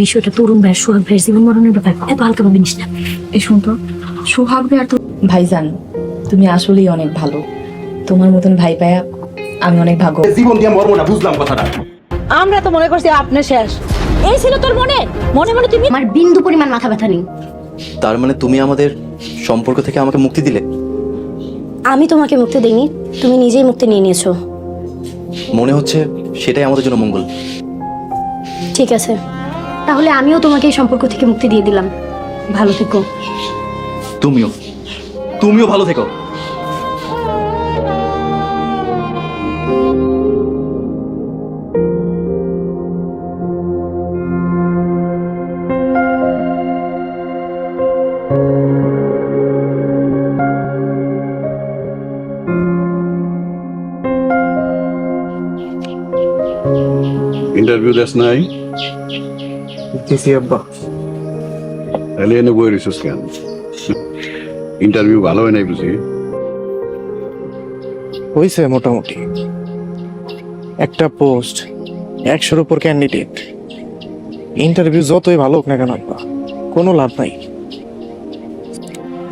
বিষয়টা তরুণ ভাইয়ের সোহাগ ভাইয়ের জীবন মরণের ব্যাপার। এত হালকা ভাবে নিস না। এই শুন তো সোহাগ ভাই আর তো ভাইজান তুমি আসলেই অনেক ভালো। তোমার মতন ভাই পায়া আমি অনেক ভাগ্য জীবন দিয়ে মরবো না বুঝলাম কথাটা। আমরা তো মনে করছি আপনি শেষ। এই ছিল তোর মনে? মনে মনে তুমি আমার বিন্দু পরিমাণ মাথা ব্যথা নেই। তার মানে তুমি আমাদের সম্পর্ক থেকে আমাকে মুক্তি দিলে? আমি তোমাকে মুক্তি দেইনি তুমি নিজেই মুক্তি নিয়ে নিয়েছো। মনে হচ্ছে সেটাই আমাদের জন্য মঙ্গল। ঠিক আছে। তাহলে আমিও তোমাকে এই সম্পর্ক থেকে মুক্তি দিয়ে দিলাম। ভালো থেকো। তুমিও। তুমিও ভালো থেকো। ইন্টারভিউ দেস নাই। দিছি আব্বা তাহলে এনে বই রিসোর্স কেন? ইন্টারভিউ ভালো হয় নাই বুঝি? হয়েছে মোটামুটি। একটা পোস্ট একশোর উপর ক্যান্ডিডেট ইন্টারভিউ যতই ভালো হোক না কেন আব্বা কোনো লাভ নাই।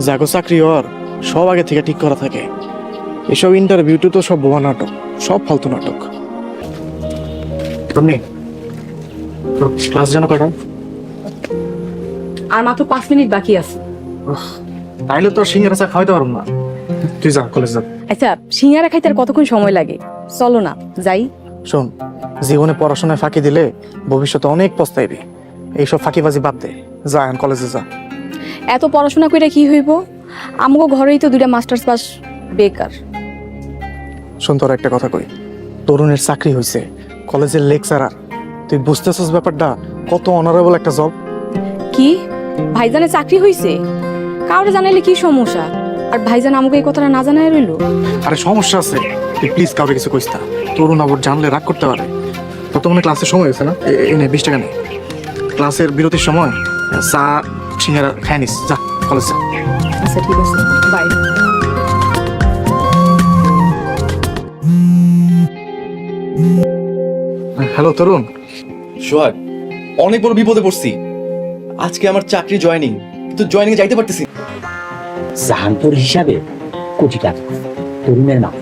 যাগো চাকরি হওয়ার সব আগে থেকে ঠিক করা থাকে। এসব ইন্টারভিউতে তো সব বোমা নাটক সব ফালতু নাটক। তুমি ক্লাস জানো কটা আর মাত্র পাঁচ মিনিট বাকি আছে। তাইলে তো সিঙ্গারা চা খাওয়াইতে পারব না। তুই যা কলেজ যা। আচ্ছা সিঙ্গারা খাইতে আর কতক্ষণ সময় লাগে? চলো না যাই। শোন জীবনে পড়াশোনায় ফাঁকি দিলে ভবিষ্যতে অনেক পস্তাইবি। এইসব ফাঁকিবাজি বাদ দে। যা এখন কলেজে যা। এত পড়াশোনা করে কি হইব? আমাকে ঘরেই তো দুইটা মাস্টার্স পাস বেকার। শোন তোর একটা কথা কই। তরুণের চাকরি হয়েছে কলেজের লেকচারার তুই বুঝতেছিস ব্যাপারটা? কত অনারেবল একটা জব কি? ভাইজানের চাকরি হইছে? কাউরে জানাইলে কি সমস্যা? আর ভাইজান আমাকে এই কথাটা না জানাই রইল? আরে সমস্যা আছে। তুই প্লিজ কাউকে কিছু কইস না। তরুণ আবার জানলে রাগ করতে পারে। ততক্ষণে ক্লাসের সময় হয়েছে না? এ- এই নে বিশ টাকা নে। ক্লাসের বিরতির সময় চা সিঙ্গারা খাই নিস। যা কলেজ আচ্ছা ঠিক আছে। বাই হ্যালো তরুণ। সোহাগ অনেক বড় বিপদে পড়ছি। আজকে আমার চাকরি জয়েনিং কিন্তু জয়েনিং এ যাইতে পারতেছি। জাহানপুর হিসাবে কোটি টাকা তরুণের নাম।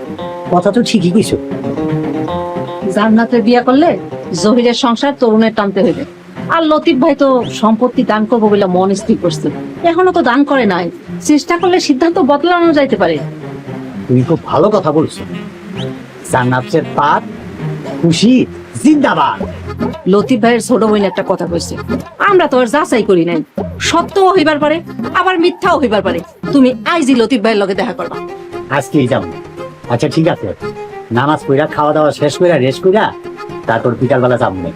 কথা তো ঠিকই কইছো। জান্নাতের বিয়া করলে জহিরের সংসার তরুণের টানতে হইবে। আর লতিফ ভাই তো সম্পত্তি দান করব বলে মন স্থির করছে। এখনও তো দান করে নাই। চেষ্টা করলে সিদ্ধান্ত বদলানো যাইতে পারে। তুমি খুব ভালো কথা বলছো। জান্নাতের পাত খুশি জিন্দাবাদ। লতিফ ভাইয়ের ছোট বোন একটা কথা কইছে আমরা তো আর যাচাই করি নাই। সত্যও হইবার পারে আবার মিথ্যাও হইবার পারে। তুমি আইজি লতিফ ভাইয়ের লগে দেখা করবা। আজকেই যাও। আচ্ছা ঠিক আছে। নামাজ পড়া খাওয়া দাওয়া শেষ কইরা রেস্ট কইরা তারপর বিকালবেলা যাব না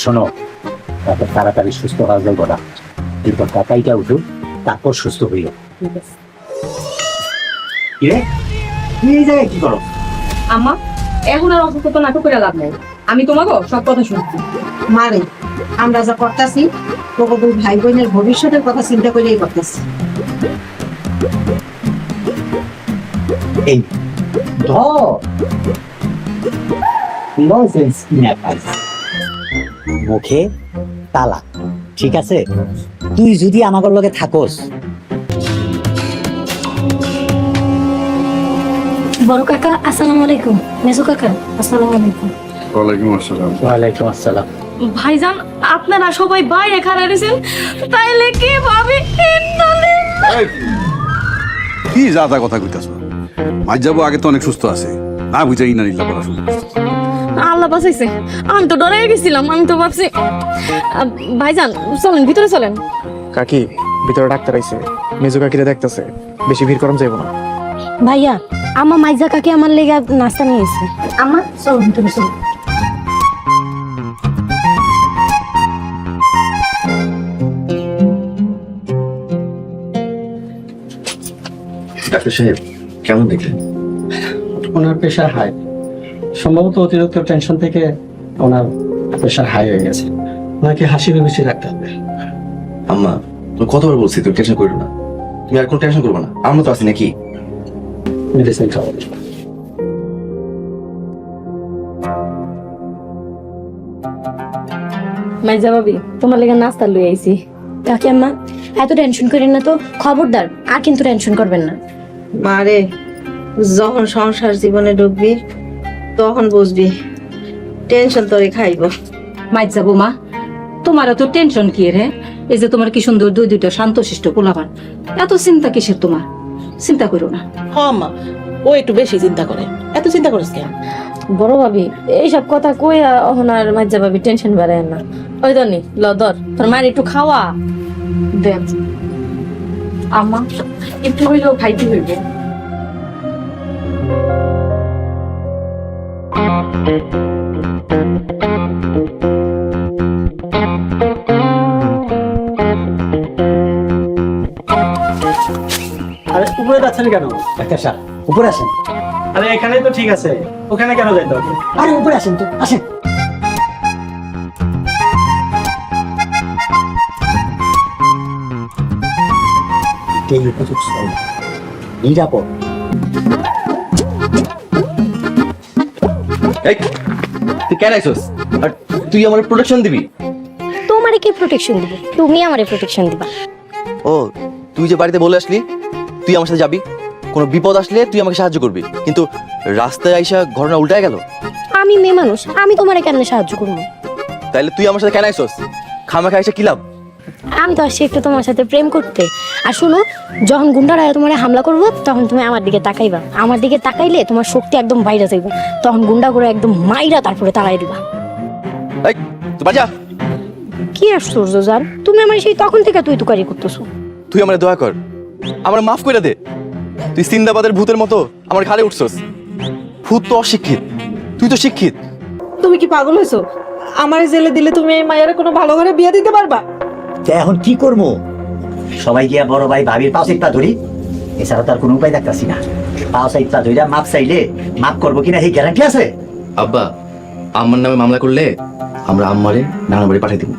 শোনো এত তাড়াতাড়ি সুস্থ হওয়া যাইব না এরপর কাকাইটা উঠুক তারপর সুস্থ হইও। কিরে তুই এই জায়গায় কি করো? আমা এখন আর অসুস্থতা নাটক করে লাভ নাই। আমি তোমাকে সব কথা শুনছি। মারে আমরা যা করতেছি তোকে দুই ভাই বোনের ভবিষ্যতের কথা চিন্তা করেই করতেছি। এই ধর ননসেন্স ইনাফাইস মুখে তালা ঠিক আছে? তুই যদি আমাদের লগে থাকোস। বড় কাকা আসসালামু আলাইকুম। মেজু কাকা আসসালামু আলাইকুম। ওয়ালাইকুম আসসালাম। ওয়ালাইকুম আসসালাম। ভাইজান আপনারা সবাই বাইরে খাড়া রয়েছেন। তাইলে কি ভাবি কি যা তা কথা কইতাছ? মাঝ যাব আগে তো অনেক সুস্থ আছে। না বুঝাই না নিল্লা পড়াশোনা আল্লাহ বাঁচাইছে। আমি তো ডরে গেছিলাম আমি তো ভাবছি ভাইজান চলেন ভিতরে চলেন। কাকি ভিতরে ডাক্তার আইছে। মেজু কাকিরে দেখতেছে। বেশি ভিড় করাম যাইব না। ভাইয়া আমার মাইজা কাকি আমার লেগে নাস্তা নিয়েছে আমার চলো ভিতরে চলো। ডাক্তার সাহেব কেমন দেখলেন? ওনার প্রেশার হাই সম্ভবত অতিরিক্ত টেনশন থেকে ওনার প্রেশার হাই হয়ে গেছে। ওনাকে হাসি বেশি রাখতে হবে। আম্মা তুমি কতবার বলছি তুমি টেনশন করো না। তুমি আর কোনো টেনশন করবে না। আমরা তো আছি নাকি? মেডিসিন খাওয়াবে মাইজা ভাবি তোমার লেগে নাস্তা লই আইছি। কাকি আম্মা এত টেনশন করেন না তো। খবরদার আর কিন্তু টেনশন করবেন না। মারে যখন সংসার জীবনে ঢুকবি তখন বুঝবি টেনশন তোরে খাইব। মাইত যাব মা। তোমার এত টেনশন কি রে? এই যে তোমার কি সুন্দর দুই দুইটা শান্তশিষ্ট পোলাপান। এত চিন্তা কিসের তোমার? চিন্তা করো না। হ্যাঁ মা ও একটু বেশি চিন্তা করে। এত চিন্তা করিস কেন? বড় ভাবি এইসব কথা কই অহন আর মাইজা ভাবি টেনশন বাড়ায় না। ওই দনি ল ধর। তোর মায়ের একটু খাওয়া। দেন আম্মা একটু হইলেও খাইতে হইবে। আরে উপরে যাচ্ছেন কেন? ডাক্তার সাহেব উপরে আসেন। আরে এখানেই তো ঠিক আছে। ওখানে কেন যাইতে হবে? আরে উপরে আসেন তো আসেন। এটাই উপযুক্ত সময়। নিরাপদ তুই কেন আইসোস? আর তুই আমার প্রোটেকশন দিবি? তোমারে কি প্রোটেকশন দিব? তুমি আমারে প্রোটেকশন দিবা। ও তুই যে বাড়িতে বলে আসলি তুই আমার সাথে যাবি? কোনো বিপদ আসলে তুই আমাকে সাহায্য করবি। কিন্তু রাস্তায় আইসা ঘটনা উল্টায় গেল? আমি মেয়ে মানুষ আমি তোমারে কেমনে সাহায্য করব? তাইলে তুই আমার সাথে কেন আইসোস? খামাখা আইসা কি লাভ? আমি তো আসছি একটু তোমার সাথে প্রেম করতে। আর শুনো যখন গুন্ডারা তোমার হামলা করব তখন তুমি আমার দিকে তাকাইবা। আমার দিকে তাকাইলে তোমার শক্তি একদম বাইরে যাইব। তখন গুন্ডা করে একদম মাইরা তারপরে তাড়াই দিবা। এই কি আশ্চর্য জান। তুমি আমার সেই তখন থেকে তুই তুকারি করতেছো। তুই আমার দয়া কর। আমার মাফ করে দে। তুই সিন্দাবাদের ভূতের মতো আমার ঘাড়ে উঠছস। ভূত তো অশিক্ষিত। তুই তো শিক্ষিত। তুমি কি পাগল হয়েছো? আমার জেলে দিলে তুমি এই মায়ের কোনো ভালো ঘরে বিয়ে দিতে পারবা? তা এখন কি করব? সবাই গিয়া বড় ভাই ভাবির পাও সাইড পা ধরি। এছাড়া তার কোনো উপায় দেখতাছি না। পাও সাইড ধরিয়া মাপ চাইলে মাপ করব কিনা এই গ্যারান্টি আছে? আব্বা আম্মার নামে মামলা করলে আমরা আম্মারে নানার বাড়ি পাঠিয়ে দিব।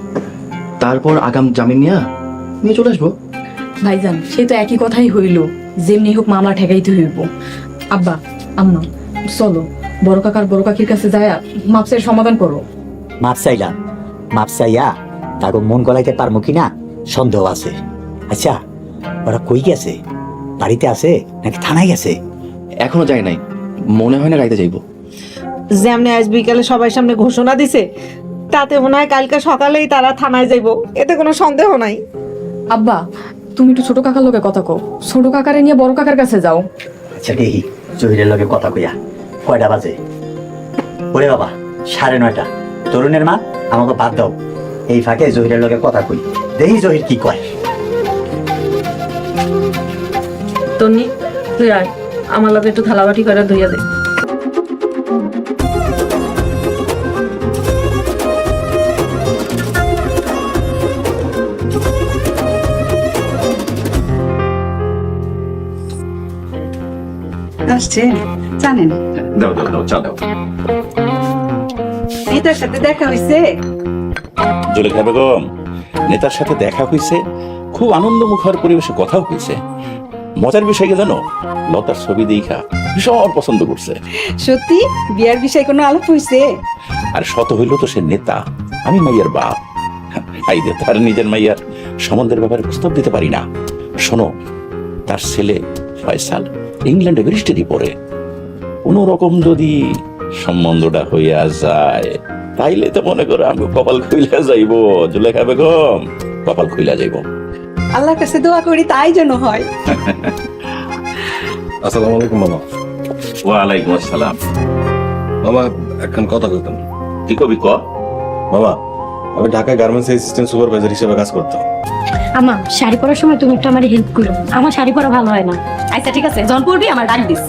তারপর আগাম জামিন নিয়ে নিয়ে চলে আসব। ভাইজান সে তো একই কথাই হইল। যেমনি হোক মামলা ঠেকাইতে হইব। আব্বা আম্মা চলো। বড় কাকার বড় কাকির কাছে যায় মাপসের সমাধান করো। মাপ চাইলাম। মাপ চাইয়া তাকে মন গলাইতে পারব কিনা সন্দেহ আছে। আচ্ছা ওরা কই গেছে? বাড়িতে আছে নাকি থানায় গেছে? এখনও যাই নাই। মনে হয় না গাইতে যাইবো। যেমনি আজ বিকালে সবাই সামনে ঘোষণা দিছে তাতে মনে হয় কালকে সকালেই তারা থানায় যাইবো। এতে কোনো সন্দেহ নাই। আব্বা তুমি একটু ছোট কাকার লোকে কথা কও। ছোট কাকারে নিয়ে বড় কাকার কাছে যাও। আচ্ছা দেখি জহিরের লোকে কথা কইয়া। কয়টা বাজে? ওরে বাবা সাড়ে নয়টা। তরুণের মা আমাকে বাদ দাও। এই ফাঁকে জহিরের লগে কথা কই। দেখি জহির কি কয়। তন্নি তুই আয়। আমার লগে একটু থালাবাটি করে ধুইয়া দে। আসছে জানেন? দাও দাও দাও চা দাও। নেতার সাথে দেখা হয়েছে জুলেখা বেগম নেতার সাথে দেখা হয়েছে খুব আনন্দ মুখর পরিবেশে কথাও হয়েছে মজার বিষয় কি জানো? লতার ছবি দেখা ভীষণ পছন্দ করছে। সত্যি? বিয়ার বিষয়ে কোনো আলাপ হয়েছে আর শত হইল তো সে নেতা আমি মাইয়ার বাপ। আইদে তার নিজের মাইয়ার সম্বন্ধের ব্যাপারে প্রস্তাব দিতে পারি না। শোনো তার ছেলে ফয়সাল ইংল্যান্ডে ব্যারিস্টারি পড়ে। কোন রকম যদি সম্বন্ধটা হইয়া যায়। তাইলে তো মনে করো আমি কপাল খুইলা যাইব জুলেখা বেগম কপাল খুইলা যাইব। আল্লাহর কাছে দোয়া করি তাই যেন হয়। আসসালামু আলাইকুম মামা ওয়ালাইকুম আসসালাম। মামা একখান কথা কইতাম কি কবি ক? মামা আমি ঢাকায় গার্মেন্টস অ্যাসিস্ট্যান্ট সুপারভাইজার হিসেবে কাজ করতাম। আমা শাড়ি পরার সময় তুমি একটু আমার হেল্প করো। আমার শাড়ি পরা ভালো হয় না। আচ্ছা ঠিক আছে জন পড়বি আমার ডাক দিস।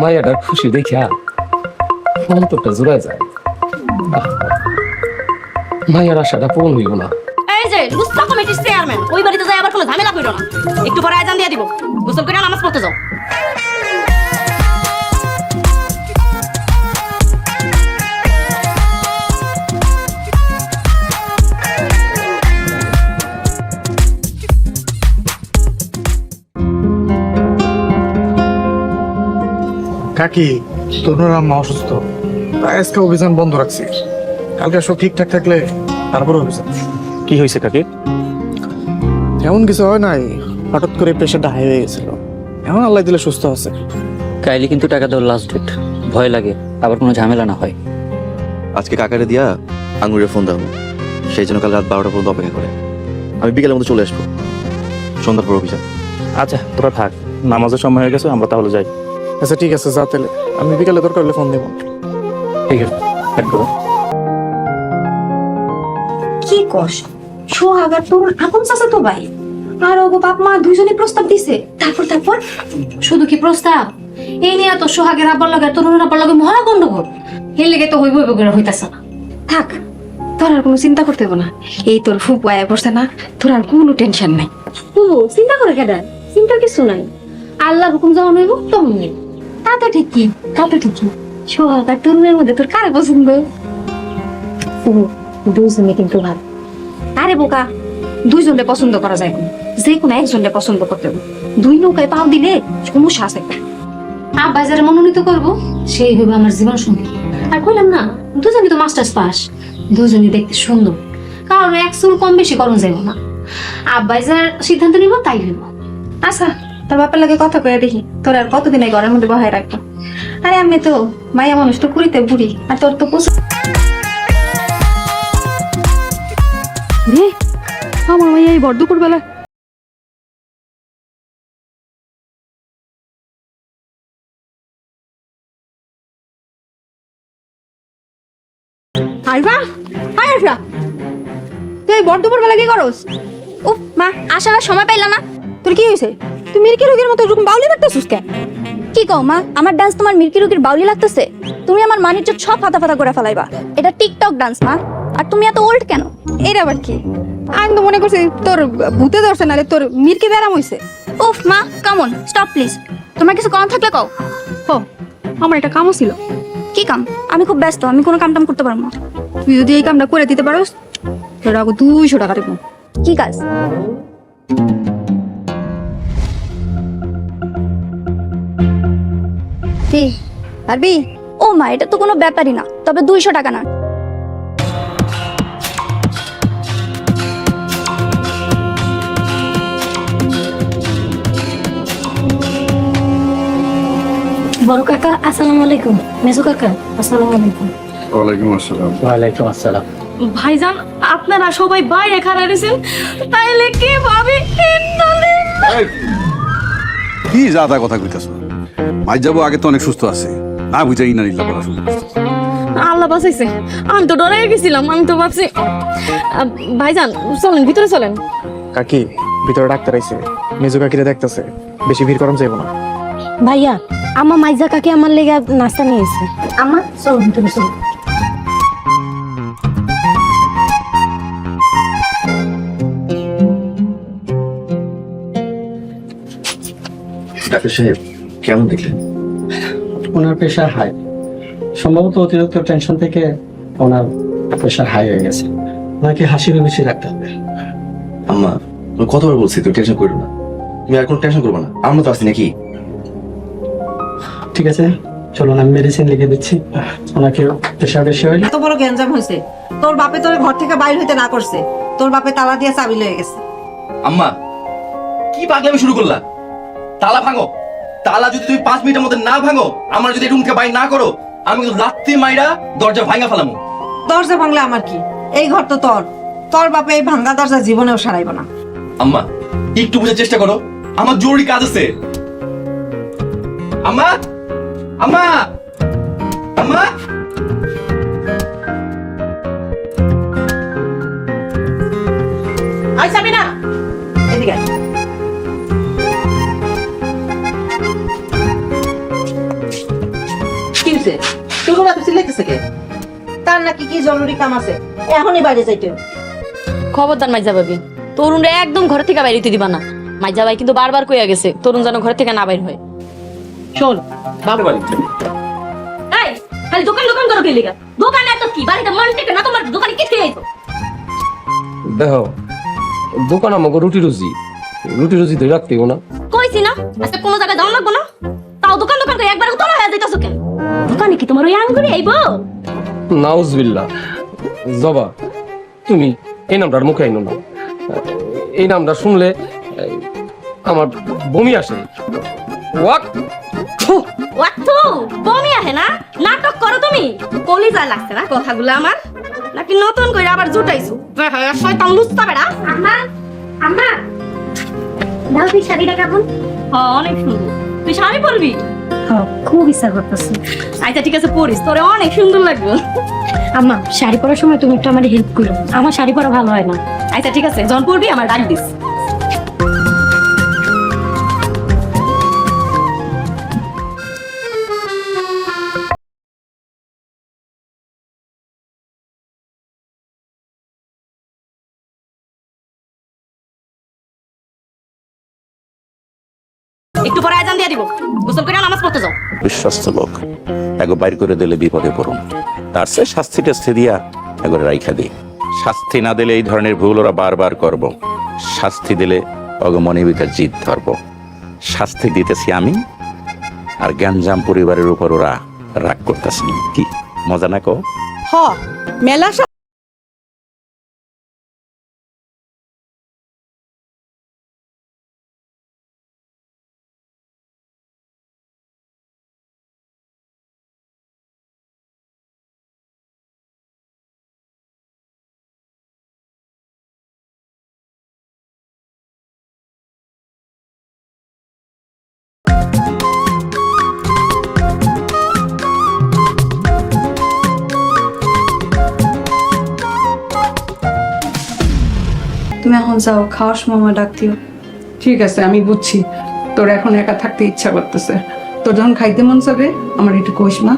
মায়াটা খুশি দেখিয়া অন্তরটা জোড়া যায়। মায়ের আশাটা পূরণ হইব না। একটু পরে আজান দিয়ে দিব। গোসল করে নামাজ পড়তে যাও। কাকি তরুণের আম্মা অসুস্থ? তাই আজকে অভিযান বন্ধ রাখছি। কালকে সব ঠিকঠাক থাকলে তারপরে অভিযান। কি হয়েছে কাকি এমন কিছু হয় নাই। হঠাৎ করে প্রেশারটা হাই হয়ে গেছিল। এখন আল্লাহ দিলে সুস্থ আছে। কাইলে কিন্তু টাকা দেওয়ার লাস্ট ডেট ভয় লাগে আবার কোনো ঝামেলা না হয়। আজকে কাকারে দিয়া আঙুরের ফোন দাও। সেই জন্য কাল রাত বারোটা পর্যন্ত অপেক্ষা করে। আমি বিকেলের মধ্যে চলে আসব। সন্ধ্যার পর অভিযান। আচ্ছা তোরা থাক। নামাজের সময় হয়ে গেছে আমরা তাহলে যাই। আচ্ছা ঠিক আছে যা তাহলে। আমি বিকালে দরকার হলে ফোন দেবো। ঠিক আছে কি তোর আপন চাচা তো ভাই। আর ওগো বাপ মা দুইজনে প্রস্তাব দিছে। তারপর তারপর? শুধু কি প্রস্তাব? এই নিয়ে তো সোহাগের আব্বার লগে তরুণের আব্বার লগে মহা গন্ডগোল। এর লেগে তো হইব করে হইতাছে না। থাক তোর আর কোনো চিন্তা করতে না। এই তোর ফুপু আয়া পড়ছে না তোর আর কোনো টেনশন নাই। চিন্তা করে কেডা? চিন্তা কিছু নাই। আল্লাহর হুকুম যখন হইব তখন হইব। তা তো ঠিক কি? তা তো ঠিক কি? সোহাগ আর তরুণের মধ্যে তোর কারে পছন্দ? ফুপু দুইজনে কিন্তু ভালো। আরে বোকা দুইজনকে পছন্দ করা যায় যে কোনো একজনকে পছন্দ করতে হবে। দুই নৌকায় পাও দিলে সমস্যা আছে। আব্বা যারা মনোনীত করব সেই হইব আমার জীবন সঙ্গী। আর কইলাম না দুজনই তো মাস্টার্স পাস দুজনই দেখতে সুন্দর। কারণ এক চুল কম বেশি করণ যাইব না। আব্বাই যার সিদ্ধান্ত নিব তাই হইব। আচ্ছা তোর বাপের লাগে কথা কয়ে দেখি তোর আর কতদিন এই ঘরের মধ্যে বহায় রাখব? আরে আমি তো মায়া মানুষ তো কুড়িতে বুড়ি আর তোর তো প্রচুর আমার মাইয়া এই বড় দুপুর বেলা আইবা আয় আসবা তুই বড় দুপুর বেলা কি করস? উফ মা আসার সময় পাইলা না। তোর কি হয়েছে? তুই মিরকি রোগীর মতো এরকম বাউলি লাগতেছিস কেন? কি কও মা? আমার ডান্স তোমার মিরকি রোগীর বাউলি লাগতেছে? তুমি আমার মানিজ্য সব ফাতা ফাতা করে ফেলাইবা। এটা টিকটক ডান্স মা। আর তুমি এত ওল্ড কেন? এর আবার কি? আমি তো মনে করছি তোর ভূতে ধরছে না রে তোর মিরকি ব্যারাম হইছে। উফ মা কামন স্টপ প্লিজ তোমার কিছু কাম থাকলে কও। ও আমার একটা কামও ছিল। কি কাম? আমি খুব ব্যস্ত আমি কোনো কাম টাম করতে পারব না। তুই যদি এই কামটা করে দিতে পারোস তোর আগে দুইশো টাকা দেবো। কি কাজ? কি পারবি? ও মা এটা তো কোনো ব্যাপারই না তবে দুইশো টাকা না। বড় কাকা আসসালামু আলাইকুম। মেজু কাকা আসসালামু আলাইকুম। ওয়ালাইকুম আসসালাম। ওয়ালাইকুম আসসালাম। ভাইজান আপনারা সবাই বাইরে খাড়া রয়েছেন তাইলে কে ভাবে কি যা তা কথা কইতাছ? মাই যাব আগে তো অনেক সুস্থ আছে। না বুঝা ইনা নিল্লা করা শুরু আল্লাহ বাঁচাইছে। আমি তো ডরে গেছিলাম আমি তো ভাবছি ভাইজান চলেন ভিতরে চলেন। কাকি ভিতরে ডাক্তার আইছে। মেজু কাকিরে দেখতেছে। বেশি ভিড় করাম যাইব না। ভাইয়া আমার মাইজা কাকে আমার লেগে নাস্তা নিয়েছে আমার চলুন ভিতরে চলুন ডাক্তার সাহেব কেমন দেখলেন? ওনার প্রেশার হাই সম্ভবত অতিরিক্ত টেনশন থেকে ওনার প্রেশার হাই হয়ে গেছে। ওনাকে হাসি বেশি রাখতে হবে। আম্মা আমি কতবার বলছি তুমি টেনশন করো না। তুমি আর কোনো টেনশন করব না। আমরা তো আসছি নাকি? ঠিক আছে চলুন আমি মেডিসিন লিখে দিচ্ছি। ওনাকে প্রেশার বেশি হলে এত বড় গ্যাঞ্জাম হয়েছে তোর বাপে তোর ঘর থেকে বাইর হইতে না করছে। তোর বাপে তালা দিয়ে চাবি লয়ে গেছে। আম্মা কি পাগলামি শুরু করলা? তালা ভাঙো। তালা যদি তুমি পাঁচ মিনিটের মধ্যে না ভাঙো আমার যদি রুম থেকে বাইর না করো আমি কিন্তু লাত্তি মাইরা দরজা ভাঙা ফেলামু। দরজা ভাঙলে আমার কি? এই ঘর তো তোর। তোর বাপে এই ভাঙ্গা দরজা জীবনেও সারাইব না। আম্মা একটু বোঝার চেষ্টা করো। আমার জরুরি কাজ আছে। আম্মা আম্মা আম্মা। আই যাবি না এদিকে নাকি কি জরুরি কাম আছে? এখনই বাইরে যাইতে। খবরদার মাইজা ভাবি তরুণরা একদম ঘর থেকে বাইরে দিবা না। মাইজা ভাই কিন্তু বারবার কইয়া গেছে তরুণ যেন ঘর থেকে না বাইর হয়। শোন বাবু। এই খালি দোকান দোকান করো গেলি দোকানে এত কি? বাড়িতে মন থেকে না তোমার দোকানে কি খেয়ে আইছো? দেখো দোকান আমাকে রুটি রুজি। রুটি রুজি ধরে রাখতেও না। কইছি না আজকে কোনো জায়গায় যাওয়া লাগবো না? তাও দোকান দোকান করে একবার উতলা হয়ে যাইতাছো কেন? দোকানে কি তোমার ওই আঙ্গুরি আইবো? নাউজবিল্লা জবা তুমি এই নামটার মুখে আইনো না। এই নামটা শুনলে আমার বমি আসে। ওয়াক ওয়াক্তু বমি আহে না? নাটক করো তুমি। কলিজা লাগছে না কথাগুলো আমার? নাকি নতুন করে আবার জুটাইছো? শয়তান লুচ্চা বেড়া। আম্মা আম্মা। দাও তুই শাড়িটা কেমন হ্যাঁ অনেক সুন্দর। তুই শাড়ি পরবি? হ্যাঁ খুব ইচ্ছা করতেছে। আচ্ছা ঠিক আছে পরিস তোরে অনেক সুন্দর লাগবে। আম্মা শাড়ি পরার সময় তুমি একটু আমার হেল্প করো। আমার শাড়ি পরা ভালো হয় না। আচ্ছা ঠিক আছে জন পরবি আমার ডাক দিস। একটু পরে আজান দিয়ে দিব। গোসল করে নামাজ পড়তে যাও। বিশ্বস্ত লোক এগো বাইর করে দিলে বিপদে পড়ুন। তার সে শাস্তি টাস্তি দিয়া এগো রাইখা দিই। শাস্তি না দিলে এই ধরনের ভুল ওরা বারবার করব। শাস্তি দিলে অগমনে ভিতর জিদ ধরব। শাস্তি দিতেছি আমি আর গ্যাঞ্জাম পরিবারের উপর ওরা রাগ করতেছে। কি? মজা না কো? হ মেলা যাও খাওয়ার সময় আমার ডাক দিও। ঠিক আছে আমি বুঝছি। তোর এখন একা থাকতে ইচ্ছা করতেছে। তোর যখন খাইতে মন চাবে আমার একটু কোষ মা।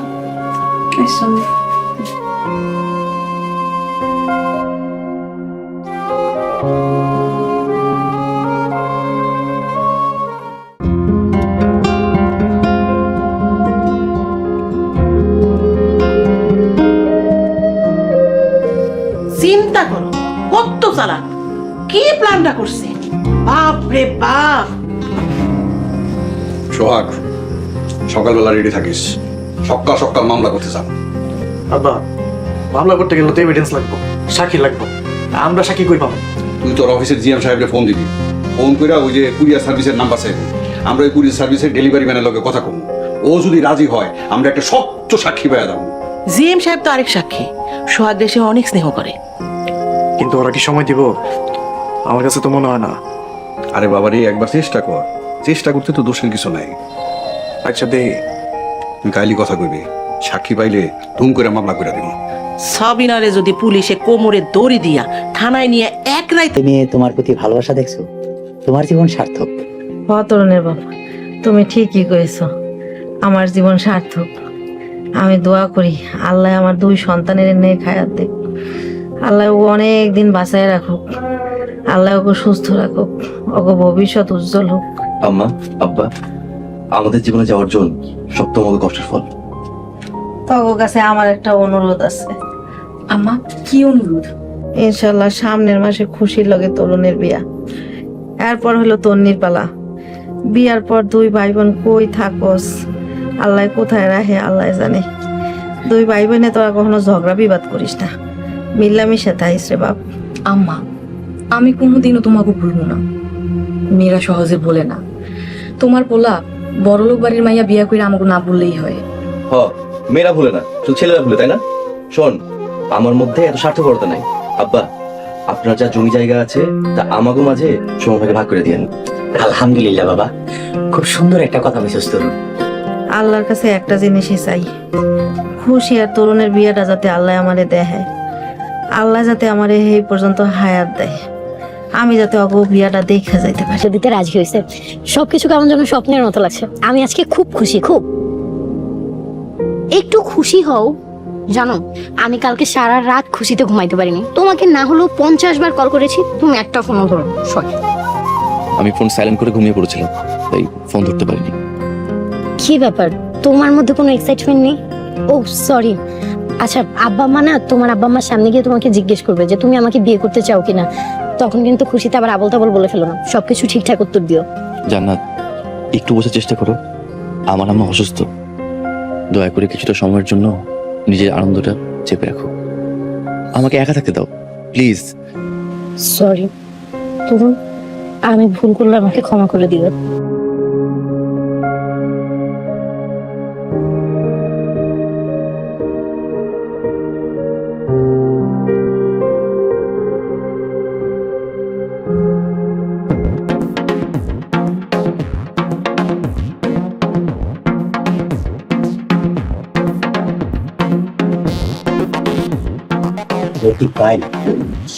চিন্তা করো কত চালাক। কি প্ল্যানটা করছে? বাপ রে বাপ! সোহাগ সকালবেলা রেডি থাকিস। সকাল সকাল মামলা করতে চান আব্বা মামলা করতে গেলে তো এভিডেন্স লাগবে সাক্ষী লাগবে। আমরা সাক্ষী কই পাবো? তুই তোর অফিসের জিএম সাহেবকে ফোন দিবি। ফোন করে ওই যে কুরিয়ার সার্ভিসের নাম্বার চাইবি। আমরা ওই কুরিয়ার সার্ভিসের ডেলিভারি ম্যানের লগে কথা কমু। ও যদি রাজি হয় আমরা একটা স্বচ্ছ সাক্ষী পাইয়া দেবো জিএম সাহেব তো আরেক সাক্ষী। সোহাগ দেশে অনেক স্নেহ করে। কিন্তু ওরা কি সময় দিব? আমার কাছে তো মনে হয় না। আরে বাবা রে একবার চেষ্টা কর। চেষ্টা করতে তো দোষের কিছু নাই। আচ্ছা দে। তুই কাইলি কথা কইবি। সাক্ষী পাইলে ধুম করে মামলা করে দিব। সাবিনারে যদি পুলিশে কোমরে দড়ি দিয়া থানায় নিয়ে এক রাইতে মেয়ে তোমার প্রতি ভালোবাসা দেখছ? তোমার জীবন সার্থক। অতরণের বাবা তুমি ঠিকই কয়েছো আমার জীবন সার্থক। আমি দোয়া করি আল্লাহ আমার দুই সন্তানের নিয়ে খায়াত দেখ আল্লাহ ও অনেক দিন বাঁচায় রাখুক। আল্লাহ ওকে সুস্থ রাখুক ওকে ভবিষ্যৎ উজ্জ্বল হোক। আম্মা আব্বা আমাদের জীবনে যে অর্জন সব তোমাদের কষ্টের ফল। তোর কাছে আমার একটা অনুরোধ আছে। আম্মা কি অনুরোধ? ইনশাল্লাহ সামনের মাসে খুশির লগে তরুণের বিয়া। এরপর হলো তন্নির পালা। বিয়ার পর দুই ভাই বোন কই থাকস? আল্লাহ কোথায় রাখে আল্লাহ জানে। দুই ভাই বোনে তোরা কখনো ঝগড়া বিবাদ করিস না। মিল্লামিশে থাইস রে বাপ। আম্মা আমি কোনোদিনও তোমাকে ভুলবো না। মেয়েরা সহজে বলে না। তোমার পোলা বড়লোক বাড়ির মাইয়া বিয়া করে আমাকে না বললেই হয়। হ মেয়েরা ভুলে না শুধু ছেলেরা ভুলে তাই না? শোন আমার মধ্যে এত স্বার্থপরতা নাই। আব্বা আপনার যা জমি জায়গা আছে তা আমাগো মাঝে সমভাগে ভাগ করে দিয়েন। আলহামদুলিল্লাহ বাবা। খুব সুন্দর একটা কথা বলছিস তরুণ আল্লাহর কাছে একটা জিনিসই চাই। খুশি আর তরুণের বিয়েটা যাতে আল্লাহ আমারে দেয়। আল্লাহ যাতে আমারে এই পর্যন্ত হায়াত দেয়। আমি যাতে অগ বিয়াটা দেখে যাইতে পারি। দিতে রাজি হয়েছে? সবকিছু কেমন যেন স্বপ্নের মতো লাগছে। আমি আজকে খুব খুশি খুব। একটু খুশি হও। জানো আমি কালকে সারা রাত খুশিতে ঘুমাইতে পারিনি। তোমাকে না হলেও পঞ্চাশ বার কল করেছি তুমি একটা ফোনও ধরো সরি। আমি ফোন সাইলেন্ট করে ঘুমিয়ে পড়েছিলাম তাই ফোন ধরতে পারিনি। কি ব্যাপার? তোমার মধ্যে কোনো এক্সাইটমেন্ট নেই? ও সরি আচ্ছা আব্বা মা না তোমার আব্বা মার সামনে গিয়ে তোমাকে জিজ্ঞেস করবে যে তুমি আমাকে বিয়ে করতে চাও কিনা। তখন কিন্তু খুশিতে আবার আবল তাবল বলে ফেলো না। সবকিছু ঠিকঠাক উত্তর দিও। জান্নাত একটু বোঝার চেষ্টা করো। আমার আম্মা অসুস্থ। দয়া করে কিছুটা সময়ের জন্য নিজের আনন্দটা চেপে রাখো। আমাকে একা থাকতে দাও প্লিজ। সরি তরুণ আমি ভুল করলে আমাকে ক্ষমা করে দিবে। লতিফ ভাই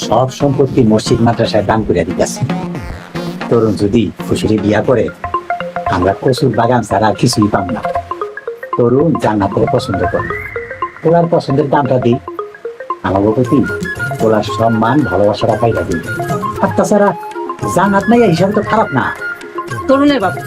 সব সম্পত্তি মসজিদ মাদ্রাসায় দান করে দিতেছে। তরুণ যদি খুশিরে বিয়া করে, আমরা কচুর বাগান ছাড়া কিছুই পাম না। তরুণ জান্নাতের পছন্দ করে। ওনার পছন্দের দামটা দিই। আমার প্রতি ওনার সম্মান, ভালোবাসাটা পাইটা দিই। আর তাছাড়া জান্নাত নাই হিসাবে তো খারাপ না। তরুণের বাবা